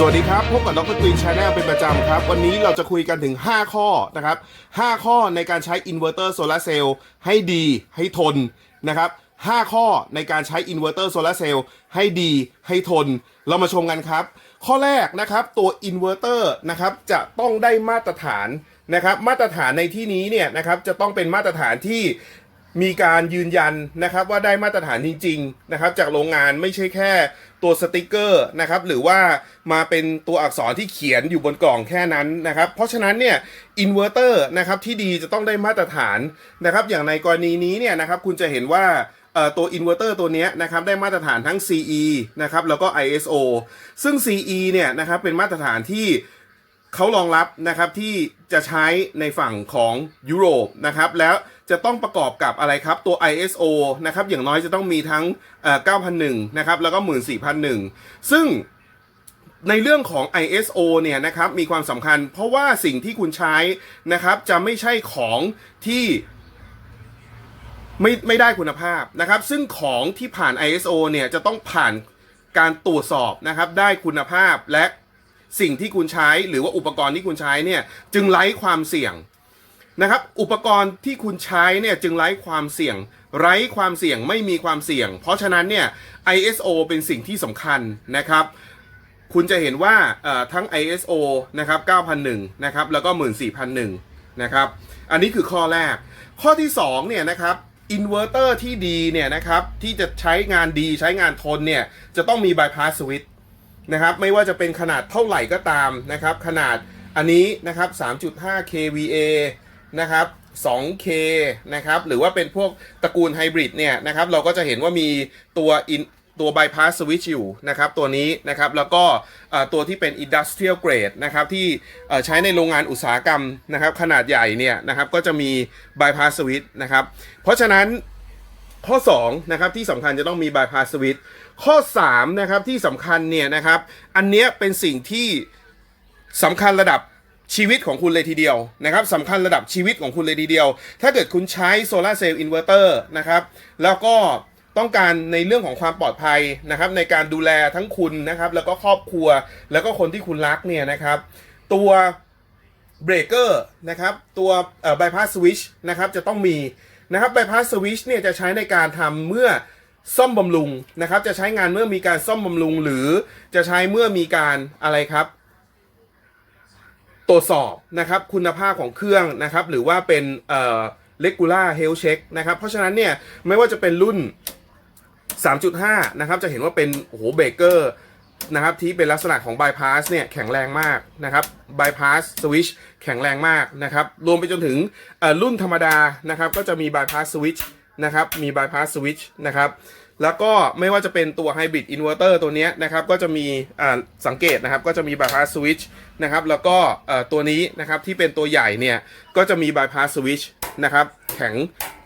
สวัสดีครับ พบกับดรกรีนชาแนลเป็นประจำครับ วันนี้เราจะคุยกันถึง 5 ข้อนะครับ 5 ข้อในการใช้อินเวอร์เตอร์โซลาเซลล์ให้ดีให้ทนนะครับ 5 ข้อในการใช้อินเวอร์เตอร์โซลาเซลล์ให้ดีให้ทน เรามาชมกันครับ ข้อแรกนะครับตัวอินเวอร์เตอร์นะครับจะต้องได้มาตรฐานนะครับมาตรฐานในที่นี้เนี่ยนะครับจะต้องเป็นมาตรฐานที่มีการยืนยันนะครับว่าได้มาตรฐานจริงๆนะครับจากโรงงานไม่ใช่แค่ ตัวสติกเกอร์นะครับหรือว่ามาเป็นตัวอักษรที่เขียนอยู่บนกล่องแค่นั้นนะครับเพราะฉะนั้นเนี่ยอินเวอร์เตอร์นะครับที่ดีจะต้องได้มาตรฐานนะครับอย่างในกรณีนี้เนี่ยนะครับคุณจะเห็นว่าตัวอินเวอร์เตอร์ตัวนี้นะครับได้มาตรฐานทั้ง CE นะครับแล้วก็ ISO ซึ่ง CE เนี่ยนะครับเป็นมาตรฐานที่ เขารองรับนะครับที่จะใช้ในฝั่งของยุโรปนะครับแล้วจะต้องประกอบกับอะไรครับตัว ISO นะครับอย่างน้อยจะต้องมีทั้ง 9,001 นะครับแล้วก็ 14,001 ซึ่งในเรื่องของ ISO เนี่ยนะครับมีความสำคัญ เพราะว่าสิ่งที่คุณใช้นะครับจะไม่ใช่ของที่ไม่ไม่ได้คุณภาพนะครับ ซึ่งของที่ผ่าน ISO เนี่ยจะต้องผ่านการตรวจสอบนะครับได้คุณภาพและ สิ่งที่คุณใช้หรือว่าอุปกรณ์ที่คุณใช้เนี่ยจึงไร้ความเสี่ยงนะครับอุปกรณ์ที่คุณใช้เนี่ยจึงไร้ความเสี่ยง ไร้ความเสี่ยงไม่มีความเสี่ยง เพราะฉะนั้นเนี่ย ISO เป็นสิ่งที่สำคัญนะครับ คุณจะเห็นว่าทั้ง ISO นะครับ9,001นะครับแล้วก็ 14,001นะครับอันนี้คือข้อแรก ข้อที่2เนี่ยนะครับอินเวอร์เตอร์ที่ดีเนี่ยนะครับที่จะใช้งานดีใช้งานทนเนี่ยจะต้องมี bypass switch นะครับไม่ว่าจะเป็นขนาดเท่าไหร่ก็ตามนะครับ ขนาดอันนี้นะครับ 3.5 kVA นะครับ 2K นะครับ หรือว่าเป็นพวกตระกูลไฮบริดเนี่ยนะครับ เราก็จะเห็นว่ามีตัว in ตัว bypass switch อยู่นะครับ ตัวนี้นะครับ แล้วก็ตัวที่เป็น industrial grade นะครับ ที่ใช้ในโรงงานอุตสาหกรรมนะครับ ขนาดใหญ่เนี่ยนะครับ ก็จะมี bypass switch นะครับ เพราะฉะนั้น ข้อ2นะครับที่สำคัญจะต้องมี bypass switch ข้อ3นะครับที่สำคัญเนี่ยนะครับ อันเนี้ยเป็นสิ่งที่สำคัญระดับชีวิตของคุณเลยทีเดียวนะครับสำคัญระดับชีวิตของคุณเลยทีเดียว ถ้าเกิดคุณใช้โซลาร์เซลล์อินเวอร์เตอร์นะครับ แล้วก็ต้องการในเรื่องของความปลอดภัยนะครับ ในการดูแลทั้งคุณนะครับ แล้วก็ครอบครัว แล้วก็คนที่คุณรักเนี่ยนะครับ ตัวเบรกเกอร์นะครับ ตัวเอ่อ bypass switch นะครับ จะต้องมี นะครับ bypass switch เนี่ยจะใช้ในการทำเมื่อซ่อมบำรุงนะครับ จะใช้งานเมื่อมีการซ่อมบำรุง หรือจะใช้เมื่อมีการอะไรครับ ตรวจสอบนะครับ คุณภาพของเครื่องนะครับ หรือว่าเป็นเอ่อ regular health check นะครับ เพราะฉะนั้นเนี่ยไม่ว่าจะเป็นรุ่น 3.5 นะครับ จะเห็นว่าเป็นโอ้โหเบรกเกอร์ นะครับที่เป็นลักษณะของ bypass เนี่ยแข็งแรงมากนะครับ bypass switch แข็งแรงมากนะครับรวมไปจนถึงรุ่นธรรมดานะครับก็จะมี bypass switch นะครับมี bypass switch นะครับแล้วก็ไม่ว่าจะเป็นตัว hybrid inverter ตัวนี้นะครับก็จะมีสังเกตนะครับก็จะมี bypass switch นะครับแล้วก็ตัวนี้นะครับที่เป็นตัวใหญ่เนี่ยก็จะมี bypass switch นะครับแข็ง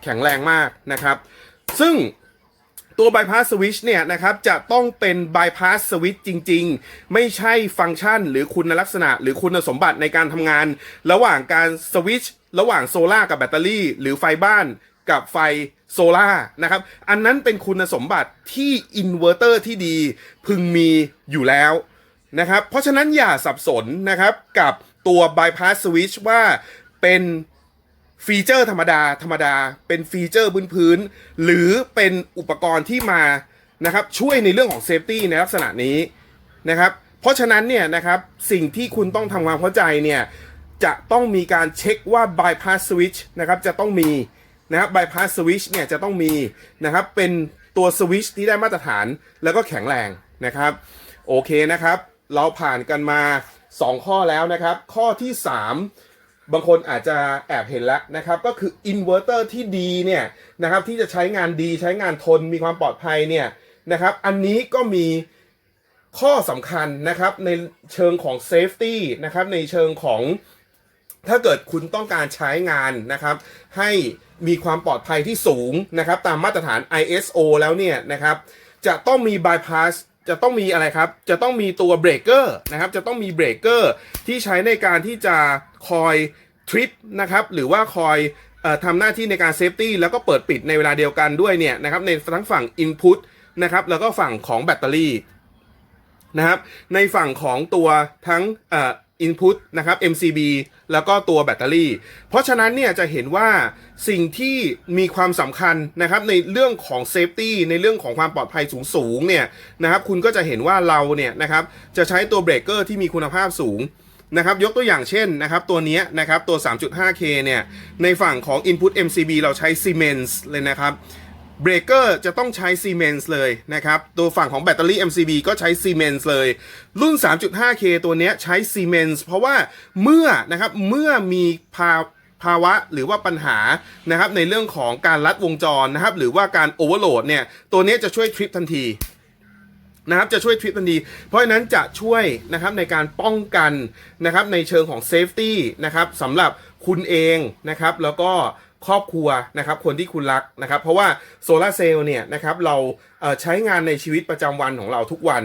แข็งแรงมากนะครับซึ่ง ตัว bypass switch เนี่ยนะครับจะต้องเป็น bypass switch จริง ๆ ไม่ใช่ฟังก์ชัน หรือคุณลักษณะ หรือคุณสมบัติในการทำงาน ระหว่างการสวิตช์ระหว่างโซล่ากับแบตเตอรี่ หรือไฟบ้านกับไฟโซล่านะครับ อันนั้นเป็นคุณสมบัติที่อินเวอร์เตอร์ที่ดีพึงมีอยู่แล้วนะครับ เพราะฉะนั้นอย่าสับสนนะครับกับตัว bypass switch ว่าเป็น ฟีเจอร์ธรรมดาธรรมดาเป็นฟีเจอร์พื้นๆหรือเป็นอุปกรณ์ที่มานะครับช่วยในเรื่องของเซฟตี้ในลักษณะนี้นะครับเพราะฉะนั้นเนี่ยนะครับสิ่งที่คุณต้องทำความเข้าใจเนี่ยจะต้องมีการเช็คว่า bypass switch นะครับจะต้องมีนะครับ bypass switch เนี่ยจะต้องมีนะครับเป็นตัวสวิตชที่ได้มาตรฐานแล้วก็แข็งแรงนะครับโอเคนะครับ เราผ่านกันมา 2 ข้อแล้วนะครับ ข้อที่ 3 บางคนอาจจะแอบเห็นแล้วนะครับ ก็คืออินเวอร์เตอร์ที่ดีเนี่ยนะครับที่จะใช้งานดีใช้งานทนมีความปลอดภัยเนี่ยนะครับอันนี้ก็มีข้อสำคัญนะครับในเชิงของเซฟตี้นะครับในเชิงของถ้าเกิดคุณต้องการใช้งานนะครับ ให้มีความปลอดภัยที่สูงนะครับ ตามมาตรฐาน ISO แล้วเนี่ยนะครับ จะต้องมี bypass จะต้องมีอะไรครับ จะต้องมีตัวเบรกเกอร์นะครับ จะต้องมีเบรกเกอร์ที่ใช้ในการที่จะ คอยทริปนะครับหรือว่าคอยอทำหน้าที่ในการเซฟตี้แล้วก็เปิดปิดในเวลาเดียวกันด้วยเนี่ยนะครับในทั้งฝั่ง Input นะครับแล้วก็ฝั่งของแบตเตอรี่นะครับในฝั่งของตัวทั้งอ่อ input นะครับ MCB แล้วก็ตัวแบตเตอรี่ เพราะฉะนั้นเนี่ยจะเห็นว่าสิ่งที่มีความสำคัญนะครับในเรื่องของ safety ในเรื่องของความปลอดภัยสูงๆเนี่ยนะครับคุณก็จะเห็นว่าเราเนี่ยนะครับจะใช้ตัวเบรกเกอร์ที่มีคุณภาพสูง นะครับยกตัวอย่างเช่นนะครับตัวนี้นะครับตัว 3.5K เนี่ยในฝั่งของ input MCB เราใช้ Siemens เลยนะครับเบรกเกอร์จะต้องใช้ Siemens เลยนะครับตัวฝั่งของแบตเตอรี่ MCB ก็ใช้ Siemens เลย รุ่น 3.5K ตัวนี้ใช้ Siemens เพราะว่าเมื่อนะครับเมื่อมีภาภาวะหรือว่าปัญหานะครับในเรื่องของการลัดวงจรนะครับหรือว่าการโอเวอร์โหลดเนี่ยตัวนี้จะช่วยทริปทันที นะครับจะช่วยทริปทันทีเพราะฉะนั้นจะช่วยนะครับในการป้องกันนะครับในเชิงของเซฟตี้นะครับสำหรับคุณเองนะครับแล้วก็ครอบครัวนะครับคนที่คุณรักนะครับ เพราะว่าโซลาร์เซลล์เนี่ยนะครับเราใช้งานในชีวิตประจำวันของเราทุกวัน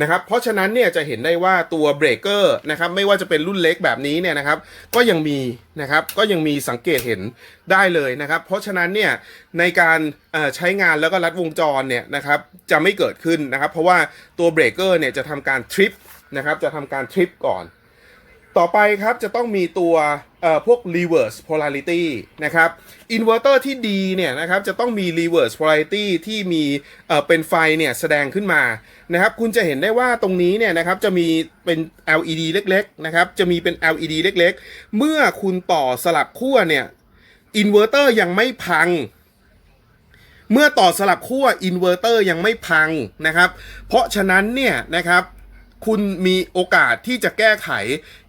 นะครับเพราะฉะนั้นเนี่ยจะเห็นได้ว่าตัวเบรกเกอร์นะครับไม่ว่าจะเป็นรุ่นเล็กแบบนี้เนี่ยนะครับก็ยังมีนะครับก็ยังมีสังเกตเห็นได้เลยนะครับเพราะฉะนั้นเนี่ยในการใช้งานแล้วก็รัดวงจรเนี่ยนะครับจะไม่เกิดขึ้นนะครับเพราะว่าตัวเบรกเกอร์เนี่ยจะทำการทริปนะครับจะทำการทริปก่อน ต่อไปครับจะต้องมีตัวพวก reverse polarity นะครับ inverter ที่ดีเนี่ยนะครับจะต้องมี reverse polarity ที่มีเอ่อเป็นไฟเนี่ยแสดงขึ้นมานะครับคุณจะเห็นได้ว่าตรงนี้เนี่ยนะครับจะมีเป็น LED เล็กๆนะครับจะมีเป็น LED เล็กๆ เมื่อคุณต่อสลับขั้วเนี่ย inverter ยังไม่พัง เมื่อต่อสลับขั้วอินเวอร์เตอร์ยังไม่พังนะครับ เพราะฉะนั้นเนี่ยนะครับ คุณมีโอกาสที่จะแก้ไข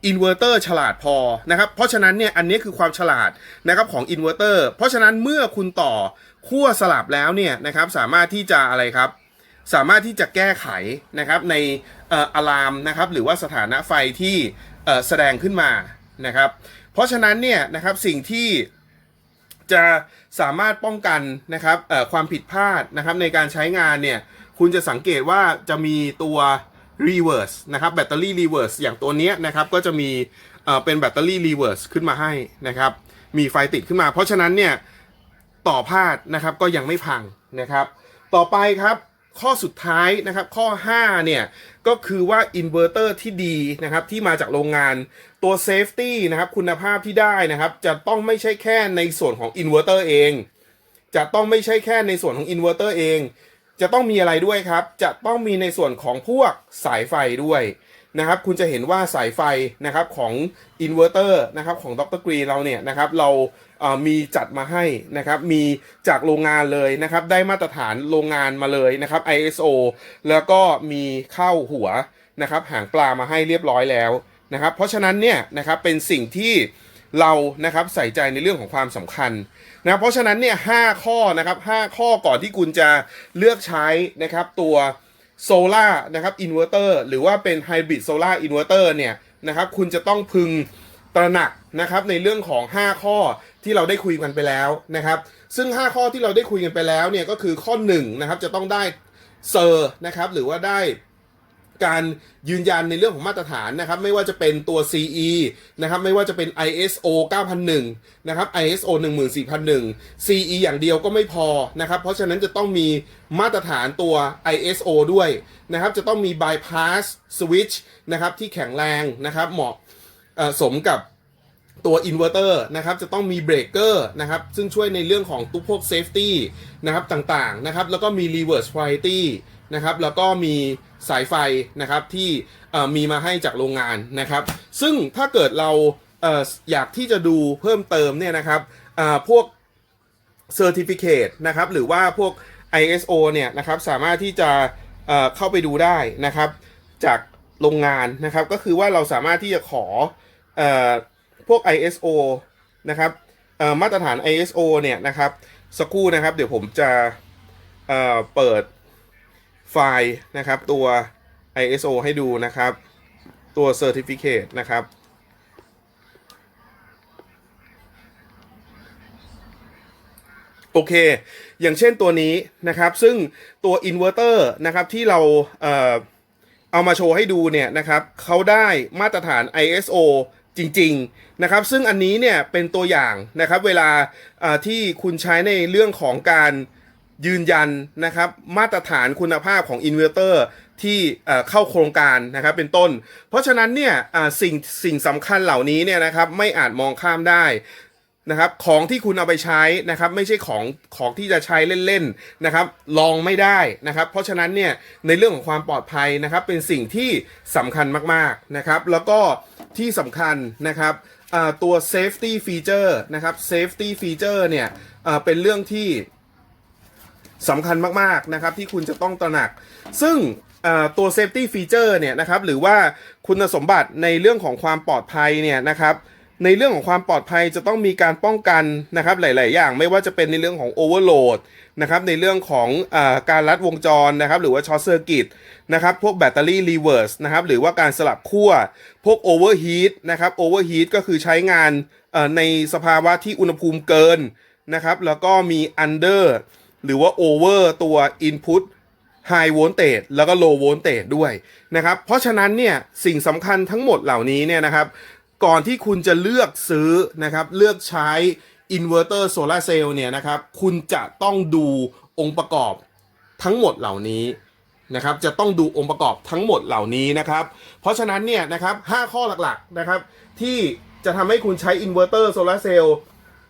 อินเวอร์เตอร์ฉลาดพอนะครับ เพราะฉะนั้นเนี่ยอันนี้คือความฉลาดนะครับของอินเวอร์เตอร์เพราะฉะนั้นเมื่อคุณต่อขั้วสลับแล้วเนี่ยนะครับสามารถที่จะอะไรครับ สามารถที่จะแก้ไขนะครับในเอ่ออะลามนะครับหรือว่าสถานะไฟที่เอ่อแสดงขึ้นมานะครับ เพราะฉะนั้นเนี่ยนะครับสิ่งที่จะสามารถป้องกันนะครับความผิดพลาดนะครับในการใช้งานเนี่ยคุณจะสังเกตว่าจะมีตัว reverse นะครับแบตเตอรี่ reverse อย่างตัวนี้นะครับก็จะมีเป็นแบตเตอรี่ reverse ขึ้นมาให้นะครับมีไฟติดขึ้นมา เพราะฉะนั้นเนี่ยต่อพาดนะครับก็ยังไม่พังนะครับ ต่อไปครับข้อสุดท้ายนะครับข้อ 5 เนี่ย ก็คือว่าอินเวอร์เตอร์ที่ดีนะครับที่มาจากโรงงานตัวเซฟตี้นะครับคุณภาพที่ได้นะครับ จะต้องไม่ใช่แค่ในส่วนของอินเวอร์เตอร์เอง จะต้องไม่ใช่แค่ในส่วนของอินเวอร์เตอร์เอง จะต้องมีอะไรด้วยครับ จะต้องมีในส่วนของพวกสายไฟด้วยนะครับ คุณจะเห็นว่าสายไฟนะครับของอินเวอร์เตอร์นะครับของดรกรีเราเนี่ยนะครับเรามีจัดมาให้นะครับ มีจากโรงงานเลยนะครับ ได้มาตรฐานโรงงานมาเลยนะครับ ISO แล้วก็มีเข้าหัวนะครับหางปลามาให้เรียบร้อยแล้วนะครับ เพราะฉะนั้นเนี่ยนะครับเป็นสิ่งที่ เรานะครับใส่ใจในเรื่องของความสำคัญนะเพราะฉะนั้นเนี่ยห้าข้อนะครับห้าข้อก่อนที่คุณจะเลือกใช้นะครับตัวโซล่านะครับอินเวอร์เตอร์หรือว่าเป็นไฮบริดโซล่าอินเวอร์เตอร์เนี่ยนะครับคุณจะต้องพึงตระหนักนะครับในเรื่องของ 5 ข้อที่เราได้คุยกันไปแล้วนะครับ ซึ่ง 5 ข้อที่เราได้คุยกันไปแล้วเนี่ยก็คือข้อ1นะครับจะต้องได้เซอร์นะครับหรือว่าได้ การยืนยันในเรื่องของมาตรฐานนะครับ ไม่ว่าจะเป็นตัว CE นะครับ ไม่ว่าจะเป็น ISO 9001 นะครับ ISO 14001 CE อย่างเดียวก็ไม่พอนะครับ เพราะฉะนั้นจะต้องมีมาตรฐานตัว ISO ด้วยนะครับ จะต้องมี bypass switch นะครับที่แข็งแรงนะครับ เหมาะสมกับตัวอินเวอร์เตอร์นะครับจะต้องมีเบรกเกอร์นะครับซึ่งช่วยในเรื่องของตู้พวกเซฟตี้นะครับต่างๆนะครับแล้วก็มี reverse polarity นะครับ แล้วก็มีสายไฟนะครับที่มีมาให้จากโรงงานนะครับ ซึ่งถ้าเกิดเราเอออยากที่จะดูเพิ่มเติมเนี่ยนะครับพวก Certificate นะครับหรือว่าพวก ISO เนี่ยนะครับสามารถที่จะเเข้าไปดูได้นะครับ จากโรงงานนะครับ ก็คือว่าเราสามารถที่จะขอออพวก ISO นะครับมาตรฐาน ISO เนี่ยนะครับสักครู่นะครับ เดี๋ยวผมจะเเปิด ไฟล์นะครับตัว ISO ให้ดูนะครับ ตัว Certificate นะครับ โอเค อย่างเช่นตัวนี้นะครับ ซึ่งตัวอินเวอร์เตอร์นะครับที่เราเอ่อเอามาโชว์ให้ดูเนี่ยนะครับเขาได้มาตรฐาน ISO จริงๆนะครับ ซึ่งอันนี้เนี่ยเป็นตัวอย่างนะครับ เวลาที่คุณใช้ในเรื่องของการ ยืนยันนะครับมาตรฐานคุณภาพของอินเวอร์เตอร์ที่เข้าโครงการนะครับเป็นต้น เพราะฉะนั้นเนี่ยสิ่งสิ่งสำคัญเหล่านี้เนี่ยนะครับไม่อาจมองข้ามได้นะครับของที่คุณเอาไปใช้นะครับไม่ใช่ของของที่จะใช้เล่นๆนะครับลองไม่ได้นะครับ เพราะฉะนั้นเนี่ยในเรื่องของความปลอดภัยนะครับเป็นสิ่งที่สำคัญมากๆนะครับแล้วก็ที่สำคัญนะครับตัว safety feature นะครับ safety feature เนี่ยเป็นเรื่องที่ สำคัญมากๆนะครับที่คุณจะต้องตระหนัก ซึ่งตัว safety feature เนี่ยนะครับหรือว่าคุณสมบัติในเรื่องของความปลอดภัยเนี่ยนะครับในเรื่องของความปลอดภัยจะต้องมีการป้องกันนะครับหลาย ๆ อย่างไม่ว่าจะเป็นในเรื่องของ overload นะครับในเรื่องของอการลัดวงจรนะครับหรือว่า short circuit นะครับพวกแบตเตอรี่ reverse นะครับหรือว่าการสลับขั้ว พวก overheat นะครับ overheat ก็คือใช้งานในสภาวะที่อุณหภูมิเกินนะครับแล้วก็มี under หรือว่า over ตัว input high voltage แล้วก็ low voltage ด้วยนะครับ เพราะฉะนั้นเนี่ยสิ่งสำคัญทั้งหมดเหล่านี้เนี่ยนะครับ ก่อนที่คุณจะเลือกซื้อนะครับ เลือกใช้ inverter solar cell เนี่ยนะครับ คุณจะต้องดูองค์ประกอบทั้งหมดเหล่านี้นะครับ จะต้องดูองค์ประกอบทั้งหมดเหล่านี้นะครับ เพราะฉะนั้นเนี่ยนะครับ5ข้อหลักๆนะครับ ที่จะทำให้คุณใช้ inverter solar cell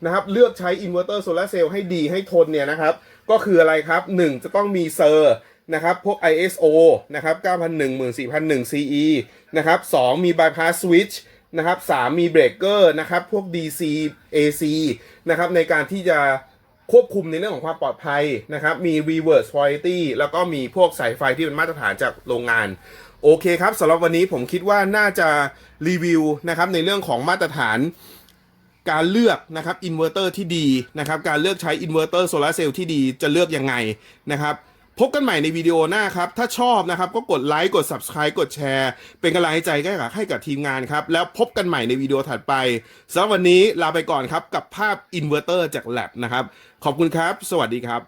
นะครับ เลือกใช้อินเวอร์เตอร์โซลาร์เซลล์ให้ดีให้ทนเนี่ยนะครับ ก็คืออะไรครับ 1 จะต้องมีเซอร์นะครับพวก ISO นะครับ9001 14001 CE นะครับ2มี bypass switch นะครับ3มีเบรกเกอร์นะครับพวก DC AC นะครับในการที่จะควบคุมในเรื่องของความปลอดภัยนะครับ มี reverse quality แล้วก็มีพวกสายไฟที่เป็นมาตรฐานจากโรงงาน โอเคครับสำหรับวันนี้ผมคิดว่าน่าจะรีวิวนะครับในเรื่องของมาตรฐาน การเลือกนะครับอินเวอร์เตอร์ที่ดีนะครับการเลือกใช้อินเวอร์เตอร์โซลาร์เซลล์ที่ดีจะเลือกยังไงนะครับพบกันใหม่ในวิดีโอหน้าครับ ถ้าชอบนะครับก็กดไลค์กด Subscribe กดแชร์ เป็นกำลังใจให้กับให้กับทีมงานครับ แล้วพบกันใหม่ในวิดีโอถัดไปสำหรับวันนี้ลาไปก่อนครับ กับภาพอินเวอร์เตอร์จาก Lab นะครับ ขอบคุณครับ สวัสดีครับ